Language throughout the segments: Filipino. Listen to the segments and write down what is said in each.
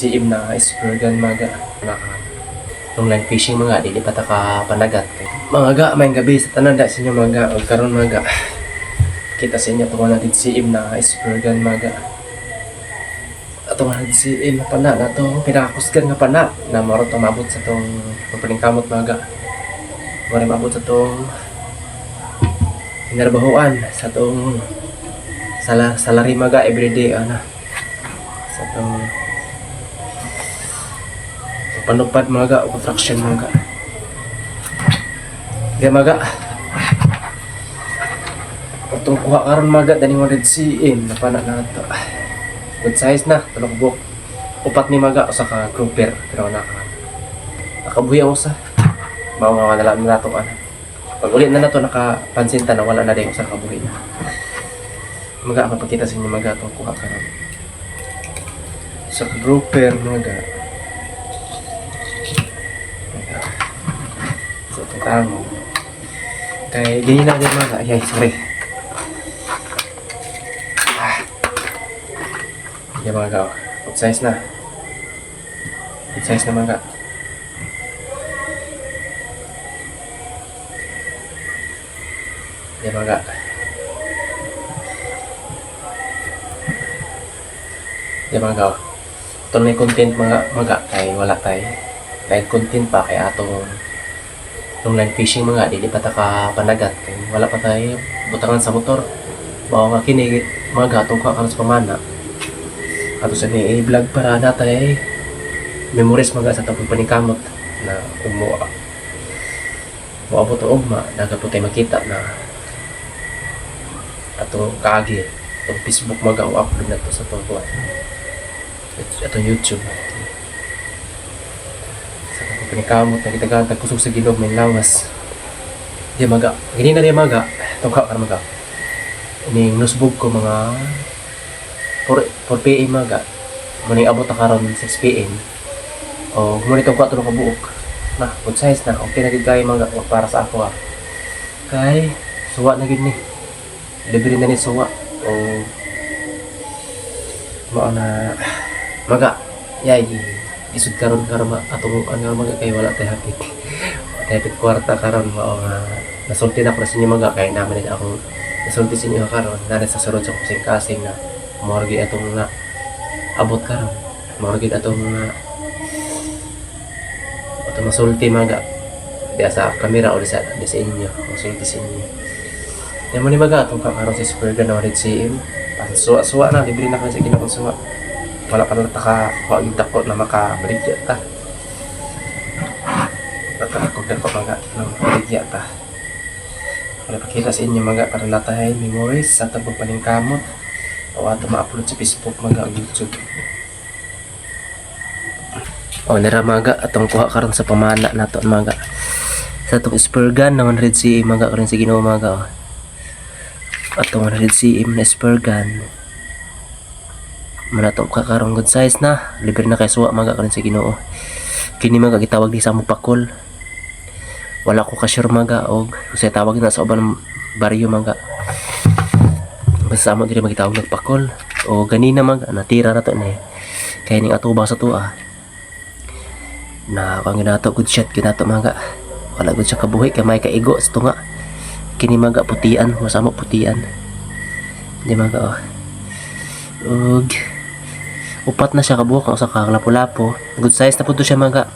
CM na Spurgan mga naka online fishing mga dili pa ta ka panagat. Mga ga may gabi sa tanan da sa inyo mga ga ug karon mga ga. Kita sa inyo tungo natin CM na Spurgan mga ga ato nga natin CM na pana na to pinakakusgan nga pana na maro to mabot sa tong kamot mga ga. Maro mabot sa tong inarbahuan sa tong sala salary mga ga everyday ana sa tong panupad mga ga o construction mga ga kaya mga ga itong kuha karon mga ga dani 100 cm na pana na ito. Good size na tulog buok upat ni mga ga usa ka grouper pero naka nakabuhi mao nga wala na nato ana. Pag ulit na nato nakapansin ta na wala na din usa ka buhi na. Mga ga mapakita sa inyo mga ga itong kuha karon. Sa grouper mga tango. Kay ganyan na din mga. Ay, sorry. Ah. Yan mga ka. Good size na. Good size na mga ka. Yan mga ka. Yan mga ka. Ito na content mga mga kay wala tayo. Dahil content pa kay atong online fishing mga dili pa ta ka panagat kay wala pa tayo butangan sa motor. Bawa nga kini mga gatong ka sa pamana. Ato sa ni i-vlog para natay memories mga sa tapong panikamot na umuwa Maabot ang ugma, daga po tayo makita na ato kaagi. Itong Facebook mga upload na to sa itong kuha itong YouTube panikamot na kitagaan tagkusog sa gilog may lawas di maga. Gini na di maga. Itong ka maga. Ini nusbog ko mga 4, 4 PM maga. Muna abot na karon 6 PM o muna itong 4 ka buok na good size na. Okay na gid kay mga o, para sa ako ah. Kay suwa na gid ni. Libre na ni suwa. O mao na maga. Yay isud karon karon ma atong ano maga kay wala tay hapit. Hapit kwarta karon mao nga nasulti na ko sa inyo maga kay naman din ako nasulti sa inyo karon. Na sa sunod sa kusing kasing na morgi atong nga abot karon. Morgi atong nga atong masulti maga di sa kamera o di sa di sa inyo masulti sa inyo. Yan mo ni maga atong kakaroon sa Spurga na 100 cm suwa-suwa na libre na kami sa ginakong suwa wala pa na taka huwag tako na makabaligya ta. Natarakog ko mga ng baligya ta. Wala pakita sa inyo mga para natahay memories sa tabang paningkamot o ato ma-upload sa Facebook mga o YouTube. O nara mga atong kuha karon sa pamana nato mga sa atong spurgan ng 100 cm mga karon sa Ginoo mga atong 100 cm na spurgan manatong kakarong good size na. Libre na kay suwa mga karon sa Ginoo. Kini mga gitawag di sa among pakol. Wala ko ka-sure mga og kasi tawag na sa uban baryo mga basta mo diri magitawag ng pakol. O ganina mga natira na to na eh. kaya ning atubang sa tuwa. Na kung ginato good shot ginato mga wala good siya kabuhi kay may kaigo sa tunga. Kini mga putian. Masama putian. Di mga oh. Ug upat na siya kabuhok ang usa ka lapu-lapo good size na pud to siya mga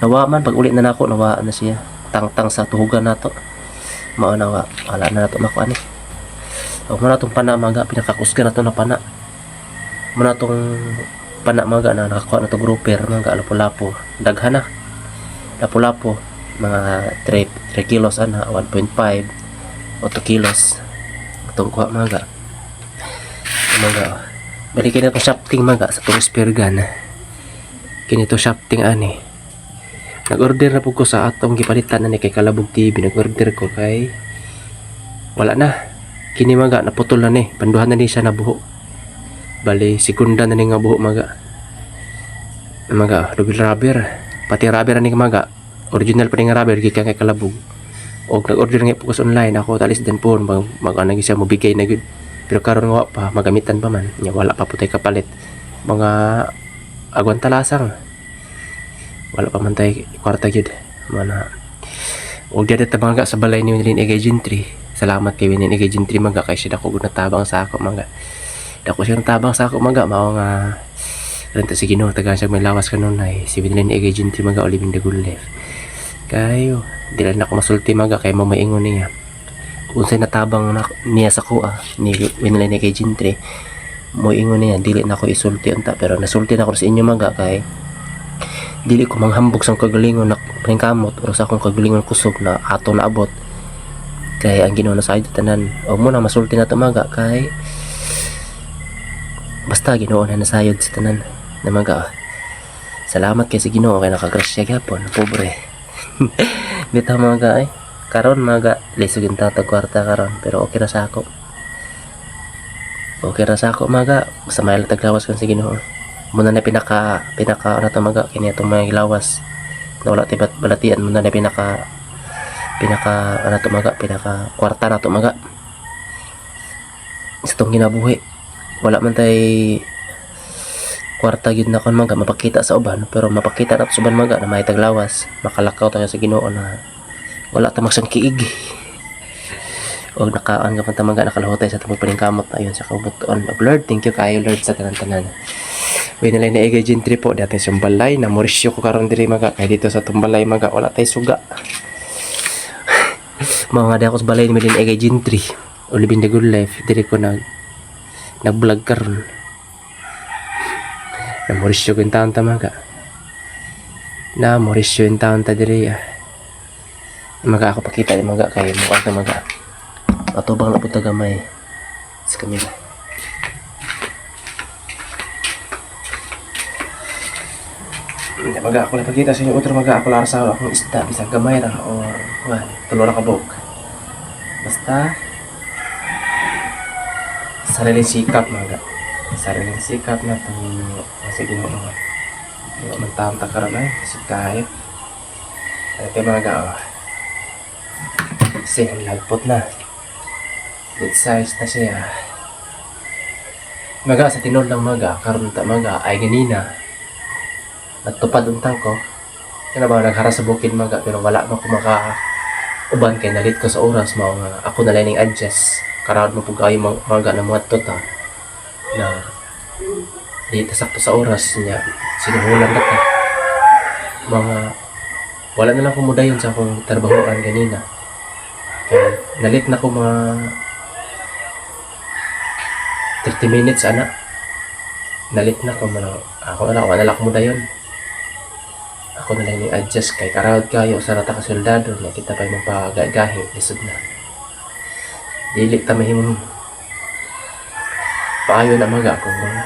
nawa man pag ulit na nako nawa na siya. Tangtang sa tuhugan nato mao na wa wala na nato makuha ni. O mo natong pana mga pinakakusgan nato na pana. Mo natong pana mga na nakakuha na to grouper mga lapu-lapo daghan na. Lapu-lapo mga 3 3 kilos ana 1.5 o 2 kilos. Itong kuha mga mga balikin na to shafting mga sa tong spear kini to shafting ani. Nag-order na po ko sa atong gipalitan na ni kay Kalabog TV nag-order ko kay wala na. Kini mga naputol na ni. Panduhan na ni siya na buho. Bali sekunda na ni nga buho mga mga double rubber. Pati rubber ni mga original pa ni nga rubber gikan kay Kalabog. Og nag-order nga po ko sa online. Ako talis din po mag, mag ano siya mo bigay na gud pero karon nga pa magamitan pa man. Nya wala pa putay kapalit. Mga agwan talasang. Wala pa man tayo kwarta gyud. Mana. Og dito ta mga sa balay ni Winilin Egagentry salamat kay Winilin Egagentry mga kay siya dako natabang sa ako mga dako siya natabang sa ako mga mao nga renta si Ginoo tagaan siya may lawas kanon ay si Winilin Egagentry mga oliving the good life kayo dili na ako masulti mga kay mamaingon niya unsay natabang na, niya sa kuha ni Winilin Egagentry mo ingon niya dili na ako isulti unta pero nasulti na ako sa inyo mga kay dili ko manghambog sa kagalingon na paningkamot o sa akong kagalingon kusog na ato na abot. Kay ang Ginoo na sa tanan o mo na masulti na tumaga kay basta Ginoo na nasayod sa tanan na maga. Salamat kay sa Ginoo kay nakagrasya gyapon pobre. Bitaw mga ay karon mga lisog yung tatag kwarta karon pero okay ra sa ako. Okay ra sa ako mga basta may taglawas kan sa Ginoo. Muna na pinaka pinaka ano to mga kini itong mga ilawas na wala tibat balatian muna na pinaka pinaka ano to mga pinaka kwarta na to mga sa itong ginabuhi wala man tay kwarta gyud na kon mga mapakita sa uban pero mapakita na sa uban mga na may taglawas makalakaw tayo sa Ginoo na wala ta magsang kiig o nakaan ka pang tamaga nakalahotay sa tamang paningkamot. Ayun sa kabutuan of Lord thank you kayo Lord sa tanan-tanan. Uy nalay na igay gentry po. Dati sa balay na Mauricio ko karon diri maga. Kay dito sa tumbalay maga. Wala tay suga. Mga di ako sa balay ni Medin igay gentry o living the good life. Diri ko nag nag vlog karon. Na Mauricio ko taon ta na Mauricio yung taon ta diri ah. Maga ako pakita ni maga. Kay mukhang ta maga matubang na po tagamay sa Hindi, maga ako lang pagkita sa inyo otro maga ako lang sa akong isda bisang gamay ra o well, tulo ra ka buk. Basta sariling sikap maga. Sariling sikap na to sa Ginoo nga. Di man taon ta karon ay si kayo. Ito maga oh. Kasi ang lagpot na. Good size na siya. Maga sa tinol lang maga, karon ta maga. Ay ganina. Nagtupad untang ko kaya ba naghara sa bukid maga pero wala na ko maka uban kay nalit ko sa oras. Mao nga ako na lang ning adjust. Karawad mo pug kayo maga na mga tota na di sakto sa oras niya. Sinuhulan na ta mga wala na lang ko mudayon sa akong trabahoan ganina. Kaya nalit na ko mga 30 minutes ana. Nalit na ko man ako na lang wala lang ko mudayon. Ako na lang i-adjust kay karawad kayo sa rata ka soldado na kita pa yung magpagagahi lisod na. Dili ta mahimong paayo na mga kung mga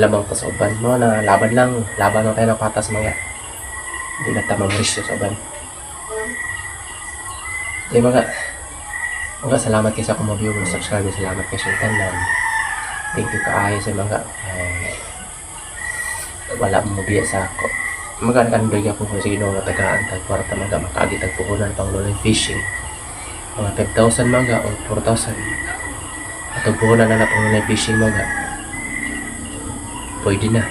lamang ta sa uban. Mo na laban lang laban lang tayo ng patas mga di na ta mamurisyo sa uban. Di mga mga salamat kayo sa mga viewers subscribe salamat kayo sa tanan thank you kaayo sa mga eh, wala mo biya sa ako. Magana kan bigyan ko sa Ginoo nga tagaan tag kwarta mga makaagi tag puhunan pang lolo fishing. Mga 5,000 mga o 4,000 atong puhunan na na pang lolo fishing mga pwede na.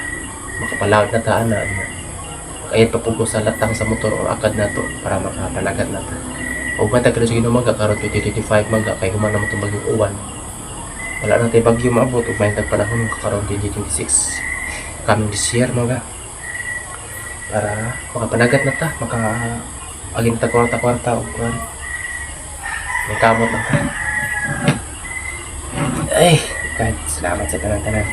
Makapalawad na taan na na kaya papugo sa latang sa motor o akad na to para makapalagat na ta ba tagal sa Ginoo mga karon 2025 mga kay human naman itong bagyong uwan wala na tayo bagyo maabot ug may panahon karon 2026 coming this year mga para makapanagat na ta maka aging ta kwarta kwarta o kwan may kamot na ta ay God salamat sa tanan tanan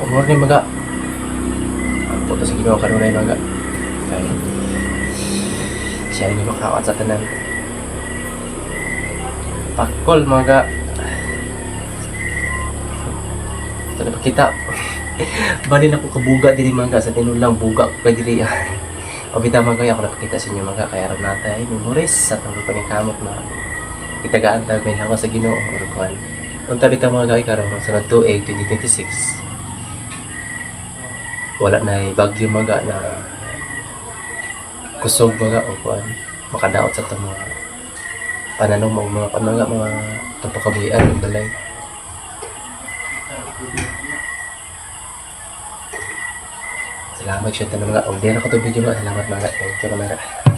Umor ni ang puto sa ginawa kanunay maga kay siya ni makawat sa tanan pakol maga Ito na pakita. Bali na ko kabuga diri mga sa tinulang buga ko kay diri. Pabita mga kaya ako napakita sa inyo mga kaya ram natay memories sa tungkol paningkamot na itagaan tayo may hawa sa Ginoo or kuan. Unta bita mga kaya karon sa 28 2026. Wala na ay bagyo mga na kusog mga o kuan makadaot sa tamo pananom mga mga mga mga tapakabuyan ng balay Salamat siya mga. Order ako to video mga. Salamat mga. Thank you mga.